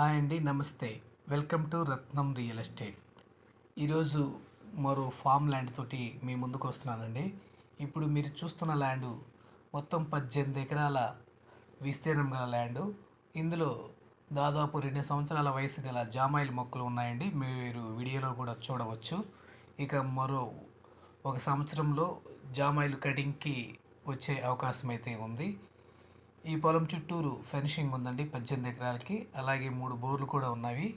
Hi అండి నమస్తే. Welcome to Ratnam real estate. ఈరోజు మరో ఫామ్ ల్యాండ్ తోటి మీ ముందుకు వస్తున్నానండి. ఇప్పుడు మీరు చూస్తున్న ల్యాండ్ మొత్తం పద్దెనిమిది ఎకరాల విస్తీర్ణం గల ల్యాండ్. ఇందులో దాదాపు రెండు సంవత్సరాల వయసు గల జామాయిల్ మొక్కలు ఉన్నాయండి. మీరు వీడియోలో కూడా చూడవచ్చు. ఇక మరో ఒక సంవత్సరంలో జామాయిలు కటింగ్కి వచ్చే అవకాశం అయితే ఉంది. ఈ పొలం చుట్టూరు ఫెన్షింగ్ ఉందండి పద్దెనిమిది ఎకరాలకి. అలాగే మూడు బోర్లు కూడా ఉన్నవి.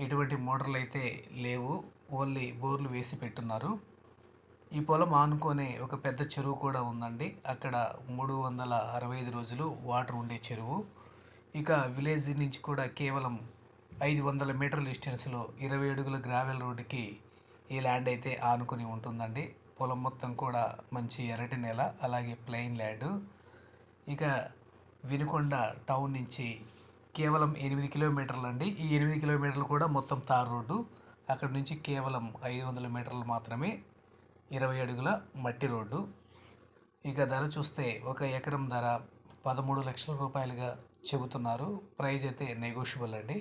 ఎటువంటి మోటార్లు అయితే లేవు. ఓన్లీ బోర్లు వేసి పెట్టున్నారు. ఈ పొలం ఆనుకునే ఒక పెద్ద చెరువు కూడా ఉందండి. అక్కడ మూడు వందల అరవై ఐదు రోజులు వాటర్ ఉండే చెరువు. ఇక విలేజ్ నుంచి కూడా కేవలం ఐదు వందల మీటర్ల డిస్టెన్స్లో ఇరవై అడుగుల గ్రావెల్ రోడ్డుకి ఈ ల్యాండ్ అయితే ఆనుకొని ఉంటుందండి. పొలం మొత్తం కూడా మంచి ఎర్రటి నేల అలాగే ప్లెయిన్ ల్యాండ్. ఇక వినుకొండ టౌన్ నుంచి కేవలం ఎనిమిది కిలోమీటర్లు అండి ఈ ఎనిమిది కిలోమీటర్లు కూడా మొత్తం తార్ రోడ్డు. అక్కడ నుంచి కేవలం ఐదు వందల మీటర్లు మాత్రమే ఇరవై అడుగుల మట్టి రోడ్డు. ఇక ధర చూస్తే ఒక ఎకరం ధర పదమూడు లక్షల రూపాయలుగా చెబుతున్నారు. ప్రైజ్ అయితే నెగోషియబుల్ అండి.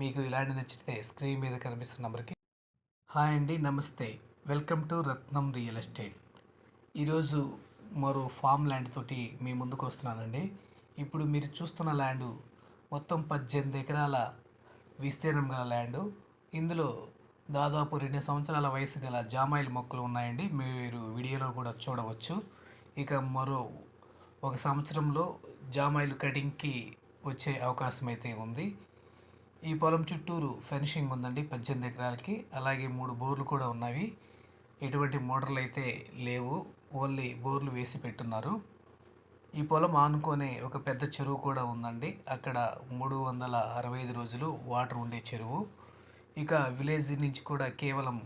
మీకు ఇలాంటి నచ్చితే స్క్రీన్ మీద కనిపిస్తున్న నెంబర్కి హాయ్ అండి నమస్తే. Welcome to Ratnam real estate. ఈరోజు మరో ఫామ్ ల్యాండ్ తోటి మీ ముందుకు వస్తున్నానండి. ఇప్పుడు మీరు చూస్తున్న ల్యాండు మొత్తం పద్దెనిమిది ఎకరాల విస్తీర్ణం గల ల్యాండ్. ఇందులో దాదాపు రెండు సంవత్సరాల వయసు గల జామాయిల్ మొక్కలు ఉన్నాయండి. మీరు వీడియోలో కూడా చూడవచ్చు. ఇక మరో ఒక సంవత్సరంలో జామాయిల్ కటింగ్కి వచ్చే అవకాశం అయితే ఉంది. ఈ పొలం చుట్టూరు ఫెనిషింగ్ ఉందండి పద్దెనిమిది ఎకరాలకి. అలాగే మూడు బోర్లు కూడా ఉన్నవి. ఎటువంటి మోటార్లు అయితే లేవు. ఓన్లీ బోర్లు వేసి పెట్టున్నారు. ఈ పొలం ఆనుకొనే ఒక పెద్ద చెరువు కూడా ఉందండి. అక్కడ మూడు వందల అరవై ఐదు రోజులు వాటర్ ఉండే చెరువు. ఇక విలేజ్ నుంచి కూడా కేవలం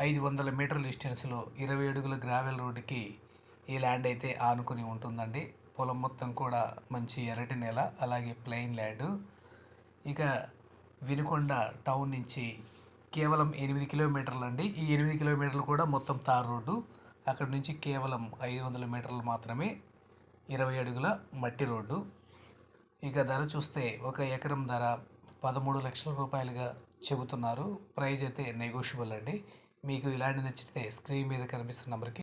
ఐదు వందల మీటర్ల డిస్టెన్స్లో ఇరవై అడుగుల గ్రావెల్ రోడ్డుకి ఈ ల్యాండ్ అయితే ఆనుకొని ఉంటుందండి. పొలం మొత్తం కూడా మంచి ఎర్రటి నేల అలాగే ప్లెయిన్ ల్యాండ్. ఇక వినుకొండ టౌన్ నుంచి కేవలం ఎనిమిది కిలోమీటర్లు అండి. ఈ ఎనిమిది కిలోమీటర్లు కూడా మొత్తం తార్ రోడ్డు. అక్కడ నుంచి కేవలం ఐదు వందల మీటర్లు మాత్రమే ఇరవై అడుగుల మట్టి రోడ్డు. ఇక ధర చూస్తే ఒక ఎకరం ధర పదమూడు లక్షల రూపాయలుగా చెబుతున్నారు. ప్రైజ్ అయితే నెగోషియబుల్ అండి. మీకు ఇలాంటి నచ్చితే స్క్రీన్ మీద కనిపిస్తున్న నెంబర్కి